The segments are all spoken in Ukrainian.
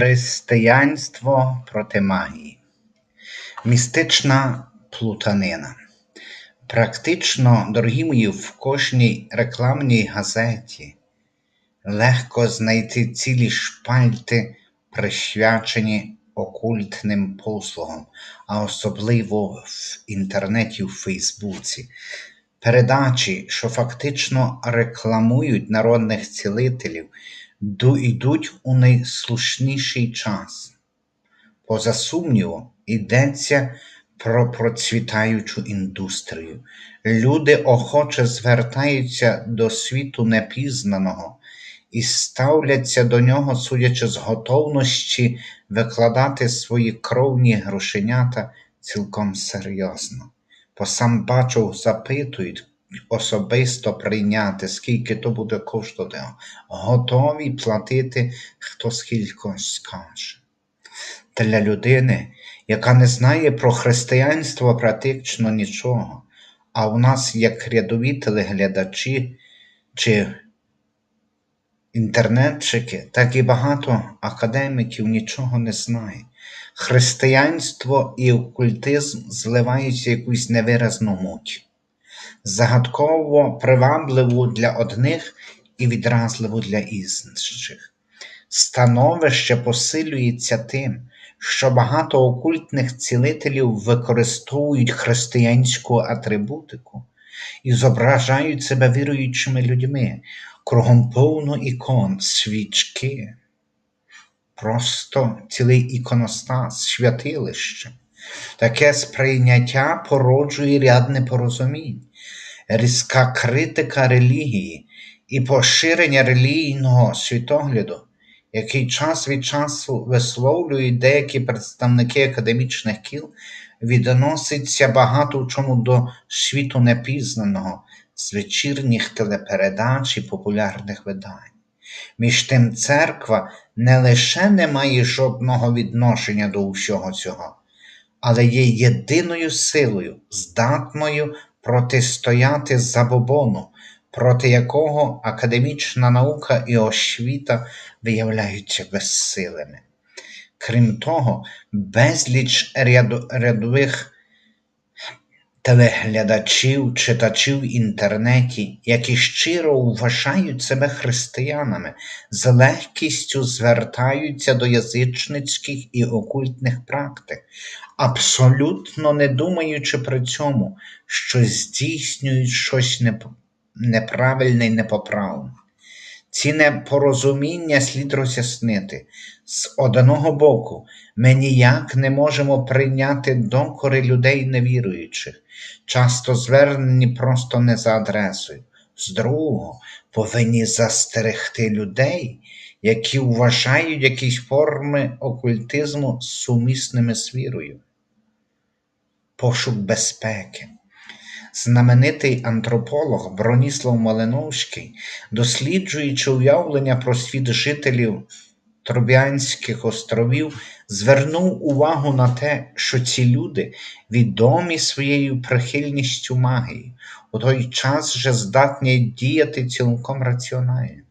Християнство проти магії. Містична плутанина. Практично, дорогі мої, в кожній рекламній газеті легко знайти цілі шпальти, присвячені окультним послугам, а особливо в інтернеті, в Фейсбуці. Передачі, що фактично рекламують народних цілителів, йдуть у найслушніший час. Поза сумнівом, йдеться про процвітаючу індустрію. Люди охоче звертаються до світу непізнаного і ставляться до нього, судячи з готовності викладати свої кровні грошенята цілком серйозно. Бо сам бачу, запитують, особисто прийняти, скільки то буде коштувати, готові платити, хто скільки скаже. Для людини, яка не знає про християнство практично нічого, а у нас, як рядові телеглядачі чи інтернетчики, так і багато академіків нічого не знають. Християнство і окультизм зливаються якусь невиразну муть загадково привабливу для одних і відразливу для інших. Становище посилюється тим, що багато окультних цілителів використовують християнську атрибутику і зображають себе віруючими людьми, кругом повно ікон, свічки, просто цілий іконостас, святилище. Таке сприйняття породжує ряд непорозумінь різка критика релігії і поширення релігійного світогляду, який час від часу висловлюють деякі представники академічних кіл, відноситься багато в чому до світу непізнаного з вечірніх телепередач і популярних видань. Між тим, церква не лише не має жодного відношення до усього цього, але є єдиною силою, здатною протистояти забобону, проти якого академічна наука і освіта виявляються безсилими. Крім того, безліч рядових телеглядачів, читачів в інтернеті, які щиро вважають себе християнами, з легкістю звертаються до язичницьких і окультних практик, абсолютно не думаючи при цьому, що здійснюють щось неправильне і непоправне. Ці непорозуміння слід роз'яснити. З одного боку, ми ніяк не можемо прийняти докори людей невіруючих, часто звернені просто не за адресою. З другого, повинні застерегти людей, які вважають якісь форми окультизму сумісними з вірою. Пошук безпеки. Знаменитий антрополог Броніслав Малиновський, досліджуючи уявлення про світ жителів Труб'янських островів, звернув увагу на те, що ці люди відомі своєю прихильністю магії, у той час же здатні діяти цілком раціонально.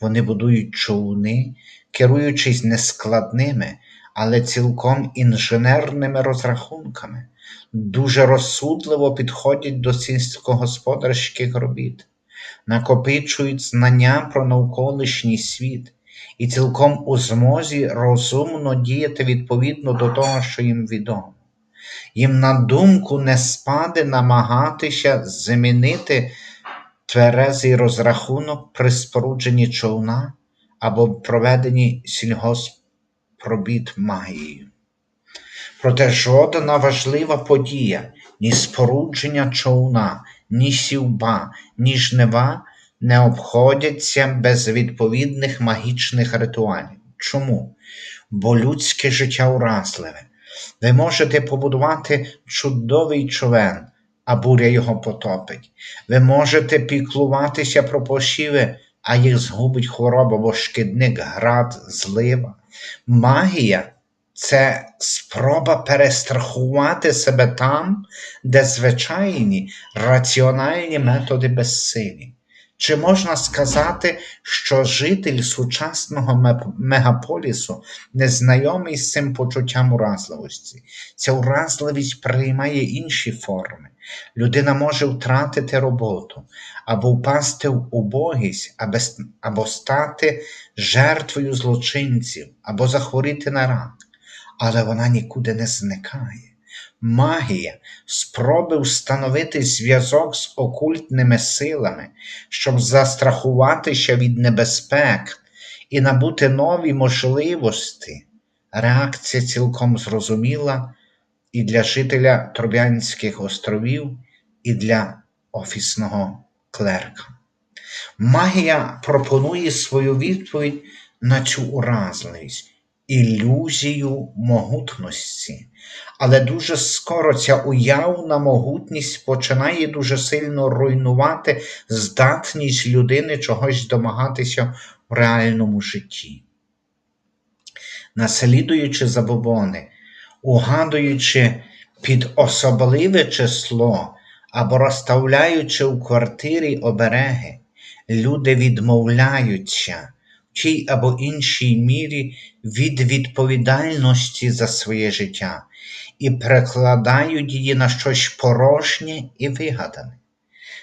Вони будують човни, керуючись нескладними, але цілком інженерними розрахунками дуже розсудливо підходять до сільськогосподарських робіт, накопичують знання про навколишній світ і цілком у змозі розумно діяти відповідно до того, що їм відомо. Їм на думку не спаде намагатися замінити тверезий розрахунок при спорудженні човна або проведенні сільгоспробіт магією. Проте жодна важлива подія, ні спорудження човна, ні сівба, ні жнива не обходяться без відповідних магічних ритуалів. Чому? Бо людське життя уразливе. Ви можете побудувати чудовий човен, а буря його потопить. Ви можете піклуватися про посіви, а їх згубить хвороба, бо шкідник, град, злива. Магія це спроба перестрахувати себе там, де звичайні раціональні методи безсилі. Чи можна сказати, що житель сучасного мегаполісу не знайомий з цим почуттям уразливості? Ця уразливість приймає інші форми. Людина може втратити роботу, або впасти в убогість, або стати жертвою злочинців, або захворіти на рак, але вона нікуди не зникає. Магія спроби встановити зв'язок з окультними силами, щоб застрахуватися від небезпек і набути нові можливості. Реакція цілком зрозуміла і для жителя Троб'янських островів, і для офісного клерка. Магія пропонує свою відповідь на цю уразливість, ілюзію могутності. Але дуже скоро ця уявна могутність починає дуже сильно руйнувати здатність людини чогось домагатися в реальному житті. Наслідуючи забобони, угадуючи під особливе число або розставляючи у квартирі обереги, люди відмовляються тій або іншій мірі від відповідальності за своє життя і перекладають її на щось порожнє і вигадане.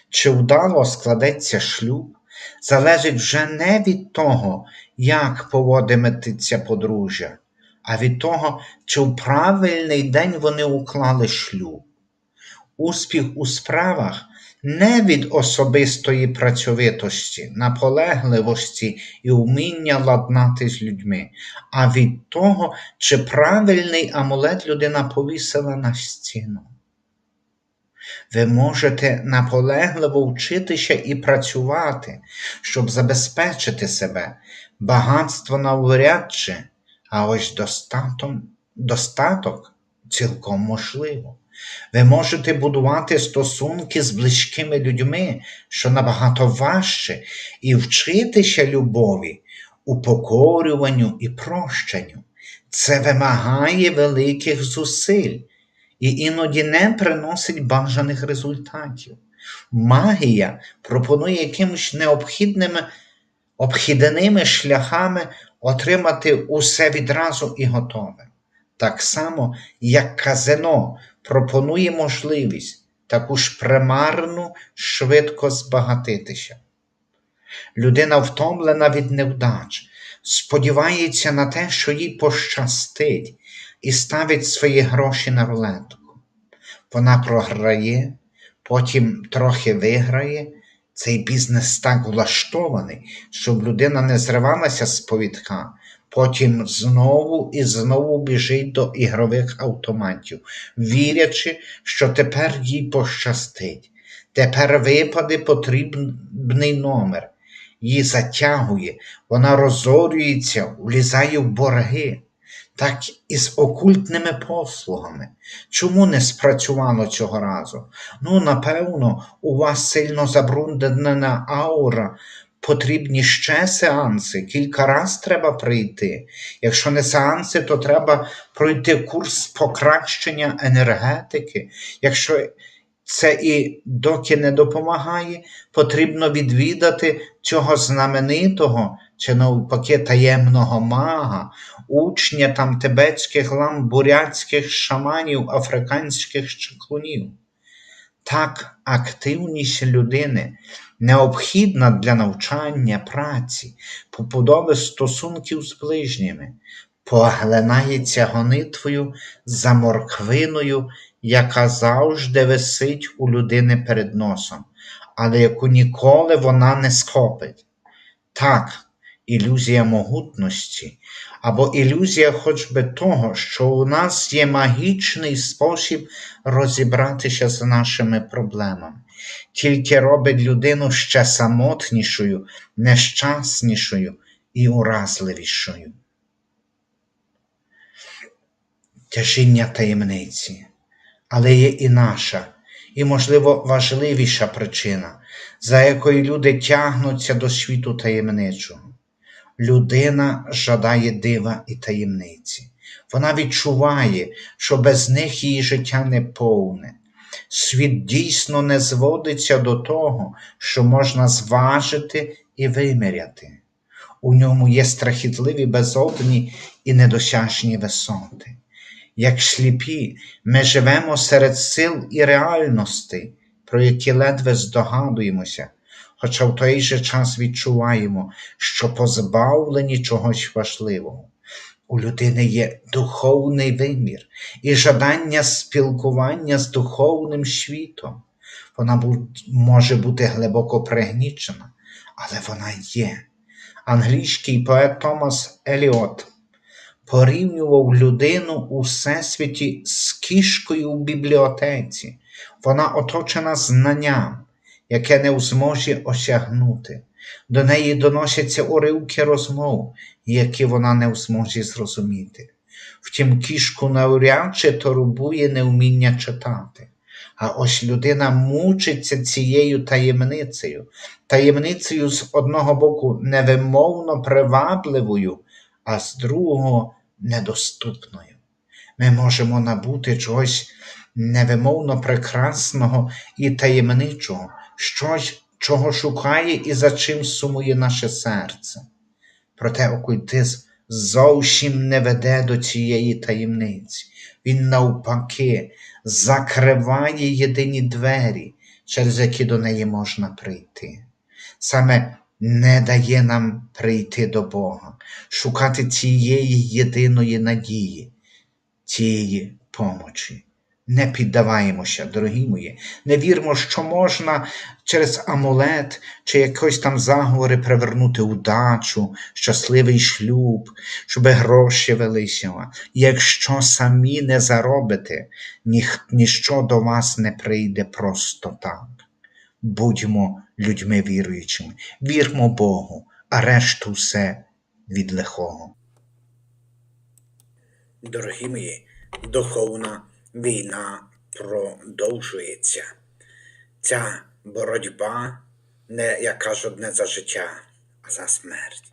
Чи вдало складеться шлюб, залежить вже не від того, як поводиметься подружжя, а від того, чи в правильний день вони уклали шлюб. Успіх у справах не від особистої працьовитості, наполегливості і вміння ладнати з людьми, а від того, чи правильний амулет людина повісила на стіну. Ви можете наполегливо вчитися і працювати, щоб забезпечити себе. Багатство навряд чи, а ось достаток, достаток цілком можливо. Ви можете будувати стосунки з близькими людьми, що набагато важче, і вчитися любові, упокорюванню і прощенню. Це вимагає великих зусиль і іноді не приносить бажаних результатів. Магія пропонує якимось необхідними обхідними шляхами отримати усе відразу і готове. Так само, як казино пропонує можливість таку ж примарну швидко збагатитися. Людина втомлена від невдач, сподівається на те, що їй пощастить, і ставить свої гроші на рулетку. Вона програє, потім трохи виграє. Цей бізнес так влаштований, щоб людина не зривалася з повідка, потім знову і знову біжить до ігрових автоматів, вірячи, що тепер їй пощастить. Тепер випаде потрібний номер. Її затягує, вона розорюється, влізає в борги. Так і з окультними послугами. Чому не спрацювало цього разу? Ну, напевно, у вас сильно забруднена аура, потрібні ще сеанси, кілька раз треба прийти. Якщо не сеанси, то треба пройти курс покращення енергетики. Якщо це і доки не допомагає, потрібно відвідати цього знаменитого чи навпаки таємного мага, учня там тибетських лам, бурятських шаманів, африканських чаклунів. Так, активність людини необхідна для навчання, праці, побудови стосунків з ближніми, поглинається гонитвою за морквиною, яка завжди висить у людини перед носом, але яку ніколи вона не схопить. Так, ілюзія могутності, або ілюзія хоч би того, що у нас є магічний спосіб розібратися з нашими проблемами, тільки робить людину ще самотнішою, нещаснішою і уразливішою. Тяжіння таємниці, але є і наша, і, можливо, важливіша причина, за якою люди тягнуться до світу таємничого. Людина жадає дива і таємниці. Вона відчуває, що без них її життя не повне. Світ дійсно не зводиться до того, що можна зважити і виміряти. У ньому є страхітливі безодні і недосяжні висоти. Як сліпі, ми живемо серед сил і реальностей, про які ледве здогадуємося, хоча в той же час відчуваємо, що позбавлені чогось важливого. У людини є духовний вимір і жадання спілкування з духовним світом. Вона може бути глибоко пригнічена, але вона є. Англійський поет Томас Еліот порівнював людину у всесвіті з кішкою в бібліотеці. Вона оточена знанням, яке не в змозі осягнути. До неї доносяться уривки розмов, які вона не в змозі зрозуміти. Втім, кішку навряд чи турбує невміння читати. А ось людина мучиться цією таємницею, таємницею з одного боку невимовно привабливою, а з другого недоступною. Ми можемо набути чогось невимовно прекрасного і таємничого, щось, чого шукає і за чим сумує наше серце. Проте окультизм зовсім не веде до цієї таємниці. Він, навпаки, закриває єдині двері, через які до неї можна прийти. Саме не дає нам прийти до Бога, шукати цієї єдиної надії, цієї помочі. Не піддаваємося, дорогі мої, не віримо, що можна через амулет чи якось там заговори привернути удачу, щасливий шлюб, щоб гроші велися. Якщо самі не заробите, ні, ніщо до вас не прийде просто так. Будьмо людьми віруючими, вірмо Богу, а решту все від лихого. Дорогі мої, духовна війна продовжується. Ця боротьба, не, як кажуть, не за життя, а за смерть.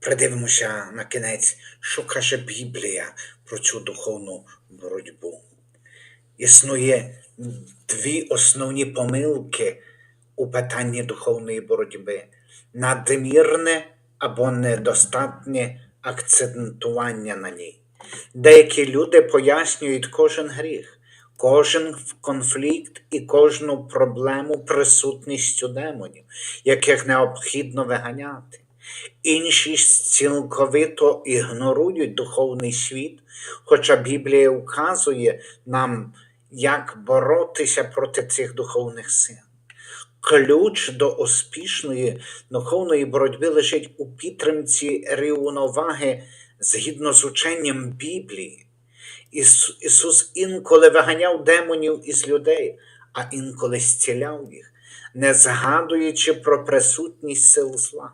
Придивимося на кінець, що каже Біблія про цю духовну боротьбу. Існує дві основні помилки у питанні духовної боротьби: надмірне або недостатнє акцентування на ній. Деякі люди пояснюють кожен гріх, кожен конфлікт і кожну проблему присутністю демонів, яких необхідно виганяти. Інші цілковито ігнорують духовний світ, хоча Біблія вказує нам, як боротися проти цих духовних сил. Ключ до успішної духовної боротьби лежить у підтримці рівноваги згідно з ученням Біблії. Ісус, Ісус інколи виганяв демонів із людей, а інколи зціляв їх, не згадуючи про присутність сил зла.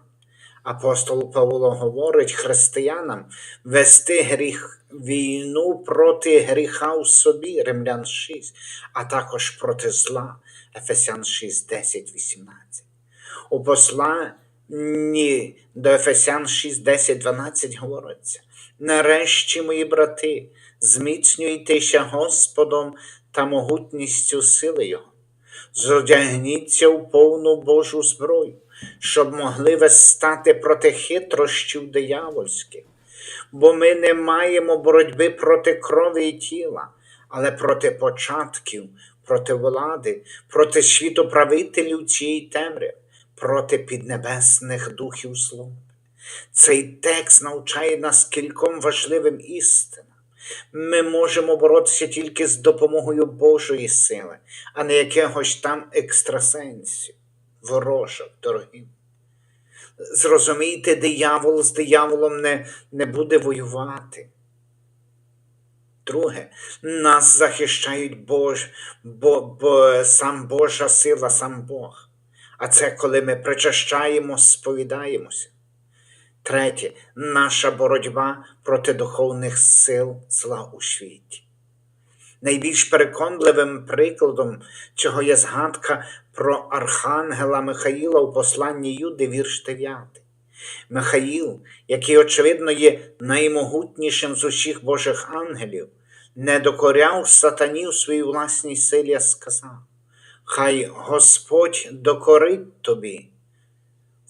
Апостол Павло говорить християнам вести гріх, війну проти гріха в собі, Римлян 6, а також проти зла, Ефесян 6, 10, 18. У посланні до Ефесян 6, 10, 12 говориться: нарешті, мої брати, зміцнюйтеся Господом та могутністю сили Його, зодягніться в повну Божу зброю щоб могли ви стати проти хитрощів диявольських, бо ми не маємо боротьби проти крові і тіла, але проти початків, проти влади, проти світоправителів цієї темряви, проти піднебесних духів злоби. Цей текст навчає нас кільком важливим істинам. Ми можемо боротися тільки з допомогою Божої сили, а не якогось там екстрасенсів ворожок, дорогі. Зрозумійте, диявол з дияволом не, не буде воювати. Друге, нас захищають Бож, бо, бо сам Божа сила, сам Бог. А це коли ми причащаємо, сповідаємося. Третє, наша боротьба проти духовних сил зла у світі. Найбільш переконливим прикладом цього є згадка про Архангела Михаїла у посланні Юди, вірш 9. Михаїл, який, очевидно, є наймогутнішим з усіх Божих ангелів, не докоряв сатані у своїй власній силі, а сказав, хай Господь докорить тобі.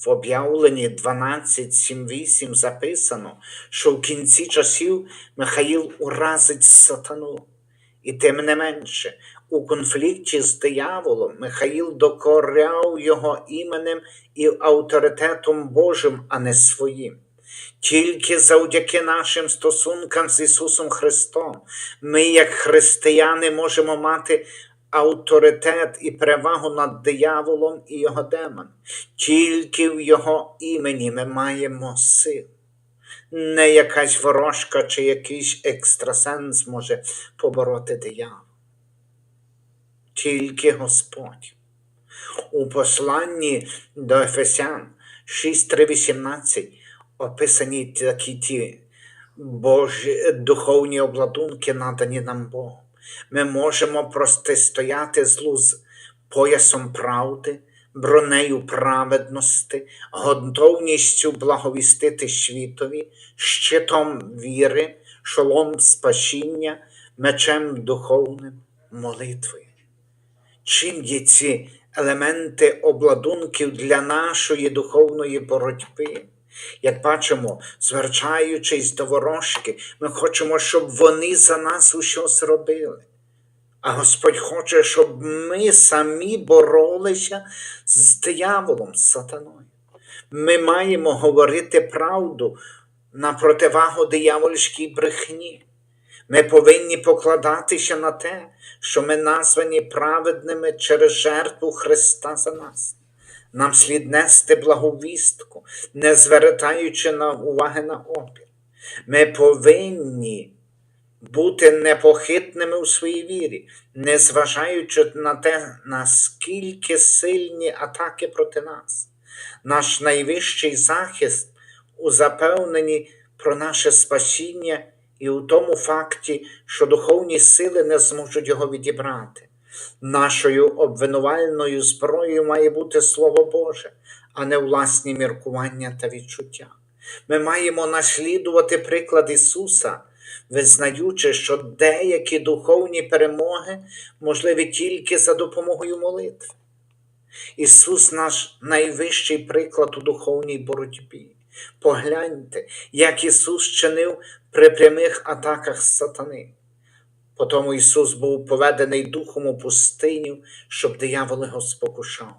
В об'явленні 12.7.8 записано, що в кінці часів Михаїл уразить сатану. І тим не менше, у конфлікті з дияволом Михаїл докоряв його іменем і авторитетом Божим, а не своїм. Тільки завдяки нашим стосункам з Ісусом Христом ми, як християни, можемо мати авторитет і перевагу над дияволом і його демоном. Тільки в Його імені ми маємо силу. Не якась ворожка чи якийсь екстрасенс може побороти диявола. Тільки Господь. У посланні до Ефесян 6.3.18 описані такі ті Божі духовні обладунки, надані нам Богом. Ми можемо протистояти злу з поясом правди, бронею праведності, готовністю благовістити світові, щитом віри, шолом спасіння, мечем духовним, молитвою. Чим є ці елементи обладунків для нашої духовної боротьби? Як бачимо, звертаючись до ворожки, ми хочемо, щоб вони за нас усе зробили. А Господь хоче, щоб ми самі боролися з дияволом, з сатаною. Ми маємо говорити правду на противагу диявольській брехні. Ми повинні покладатися на те, що ми названі праведними через жертву Христа за нас. Нам слід нести благовістку, не звертаючи на уваги на опір. Ми повинні бути непохитними у своїй вірі, не зважаючи на те, наскільки сильні атаки проти нас. Наш найвищий захист у запевненні про наше спасіння і у тому факті, що духовні сили не зможуть його відібрати. Нашою обвинувальною зброєю має бути Слово Боже, а не власні міркування та відчуття. Ми маємо наслідувати приклад Ісуса, визнаючи, що деякі духовні перемоги можливі тільки за допомогою молитви. Ісус наш найвищий приклад у духовній боротьбі. Погляньте, як Ісус чинив при прямих атаках сатани. Потому Ісус був поведений духом у пустиню, щоб диявол його спокушав.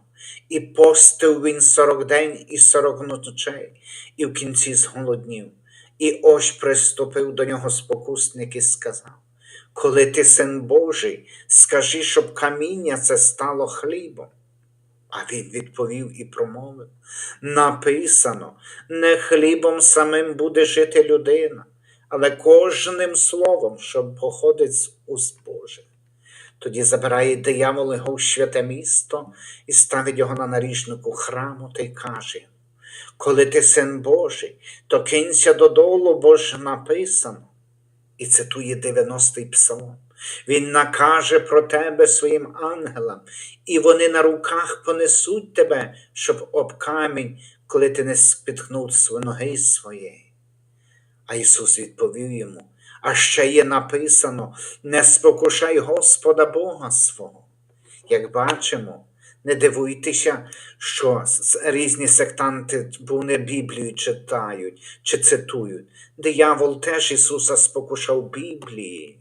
І постив він сорок день і сорок ночей, і в кінці зголоднів. І ось приступив до нього спокусник і сказав: Коли ти син Божий, скажи, щоб каміння це стало хлібом. А він відповів і промовив: Написано, не хлібом самим буде жити людина, але кожним словом, що походить з уст Божих. Тоді забирає диявол його в святе місто і ставить його на наріжнику храму та й каже: Коли ти син Божий, то кинься додолу, бо ж написано. І цитує 90-й псалом. Він накаже про тебе своїм ангелам, і вони на руках понесуть тебе, щоб об камінь, коли ти не спіткнув ноги своєї. А Ісус відповів йому: А ще є написано: не спокушай Господа Бога свого. Як бачимо, не дивуйтеся, що різні сектанти вони Біблію читають чи цитують. Диявол теж Ісуса спокушав Біблією.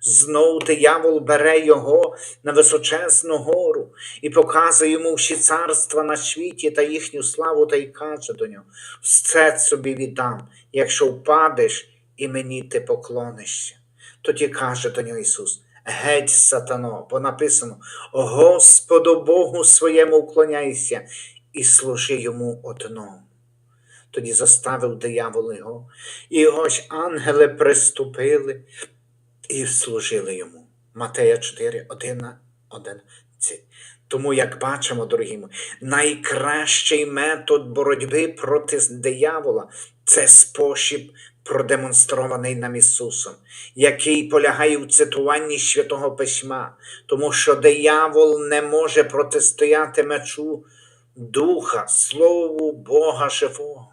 Знов диявол бере його на височезну гору і показує йому всі царства на світі та їхню славу, та й каже до нього: все собі віддам, якщо впадеш і мені ти поклонишся. Тоді каже до нього Ісус: Геть, сатано, бо написано: Господу Богу своєму вклоняйся і служи йому одному. Тоді заставив диявол його, і ось ангели приступили і служили йому. Матея 4, 1, 11. Тому, як бачимо, дорогі мої, найкращий метод боротьби проти диявола це спосіб, продемонстрований нам Ісусом, який полягає в цитуванні Святого Письма, тому що диявол не може протистояти мечу Духа, Слову Бога живого.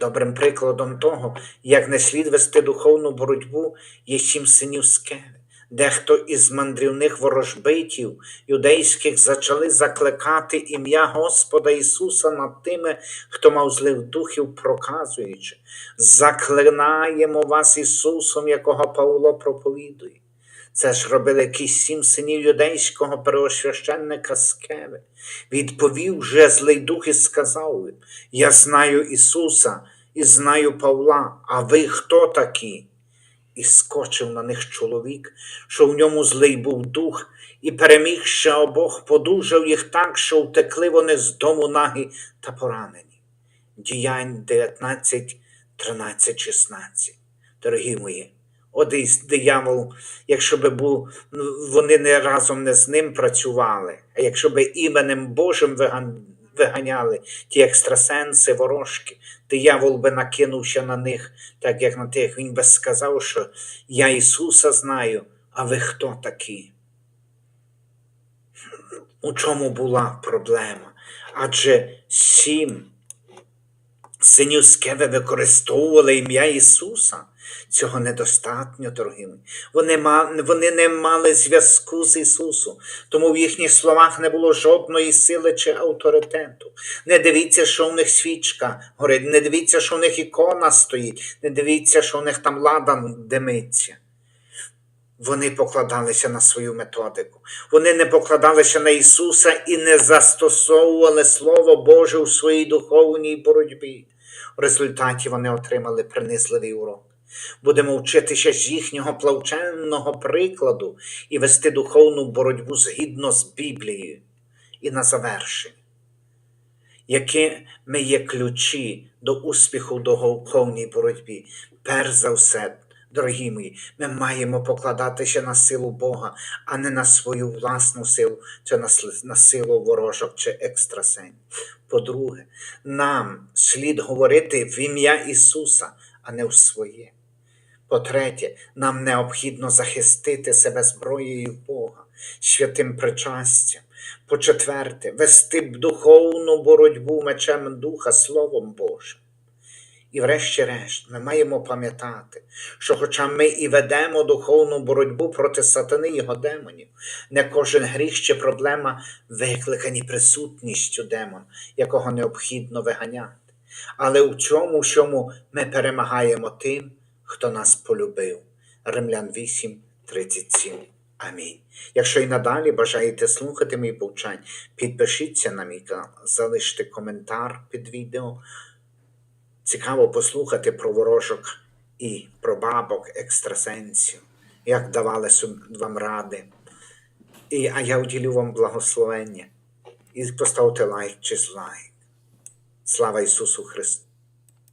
Добрим прикладом того, як не слід вести духовну боротьбу, є сім синів Скеви. Дехто із мандрівних ворожбитів юдейських зачали закликати ім'я Господа Ісуса над тими, хто мав злих духів, проказуючи, заклинаємо вас Ісусом, якого Павло проповідує. Це ж робили якісь сім синів юдейського первосвященника Скеви. Відповів же злий дух і сказав: Я знаю Ісуса і знаю Павла, а ви хто такі? І скочив на них чоловік, що в ньому злий був дух, і перемігши обох, подужав їх так, що втекли вони з дому нагі та поранені. Діянь 19, 13, 16. Дорогі мої, один диявол, якщо би був, ну, вони не разом не з ним працювали, а якщо би іменем Божим виганяли ті екстрасенси, ворожки, диявол би накинувся на них, так як на тих. Він би сказав, що я Ісуса знаю, а ви хто такі? У чому була проблема? Адже сім синів Скеви використовували ім'я Ісуса. Цього недостатньо, дорогі. Вони, вони не мали зв'язку з Ісусом, тому в їхніх словах не було жодної сили чи авторитету. Не дивіться, що в них свічка горить, не дивіться, що в них ікона стоїть, не дивіться, що в них там ладан димиться. Вони покладалися на свою методику. Вони не покладалися на Ісуса і не застосовували Слово Боже у своїй духовній боротьбі. В результаті вони отримали принизливий урок. Будемо вчитися з їхнього плавченного прикладу і вести духовну боротьбу згідно з Біблією. І на завершення якими є ключі до успіху в духовній боротьбі. Перш за все, дорогі мої, ми маємо покладатися на силу Бога, а не на свою власну силу, чи на, силу ворожок чи екстрасенів. По-друге, нам слід говорити в ім'я Ісуса, а не в своє. По-третє, нам необхідно захистити себе зброєю Бога, святим причастям. По-четверте, вести духовну боротьбу мечем Духа Словом Божим. І врешті-решт, ми маємо пам'ятати, що хоча ми і ведемо духовну боротьбу проти сатани і його демонів, не кожен гріх чи проблема викликані присутністю демона, якого необхідно виганяти. Але у цьому всьому ми перемагаємо тим, хто нас полюбив. Римлян 8, 37. Амінь. Якщо і надалі бажаєте слухати мій повчань, підпишіться на мій канал, залиште коментар під відео. Цікаво послухати про ворожок і про бабок, екстрасенсів, як давали вам ради. І, а я уділю вам благословення. І поставте лайк чи злайк. Слава Ісусу Христу!